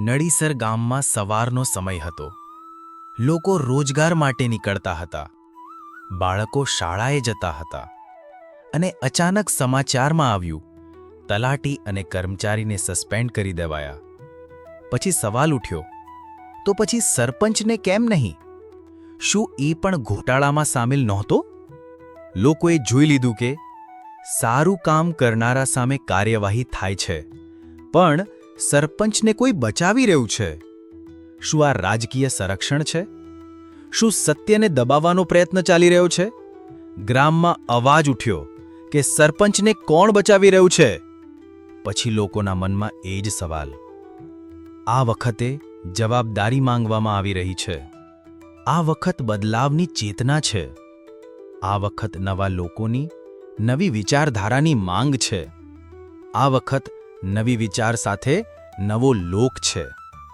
નળીસર ગામમાં સવારનો સમય હતો. લોકો રોજગાર માટે નીકળતા હતા. બાળકો શાળાએ જતા હતા. અને અચાનક સમાચારમાં આવ્યું, તલાટી અને કર્મચારીને સસ્પેન્ડ કરી દેવાયા. પછી સવાલ ઉઠ્યો, તો પછી સરપંચને કેમ નહીં? શું એ પણ ઘોટાળામાં સામેલ નહોતો? લોકોએ જોઈ લીધું કે, સારું કામ કરનારા સામે કાર્યવાહી થાય છે. પણ સરપંચને કોઈ બચાવી રહ્યું છે? શું આ રાજકીય સંરક્ષણ છે? શું સત્યને દબાવવાનો પ્રયત્ન ચાલી રહ્યો છે? ગ્રામમાં અવાજ ઉઠ્યો કે સરપંચને કોણ બચાવી રહ્યું છે? પછી લોકોના મનમાં એ જ સવાલ. આ વખતે જવાબદારી માંગવામાં આવી રહી છે. આ વખત બદલાવની ચેતના છે. આ વખત નવા લોકોની, નવી વિચારધારાની માંગ છે. આ વખત નવી વિચાર સાથે નવો લોક છે.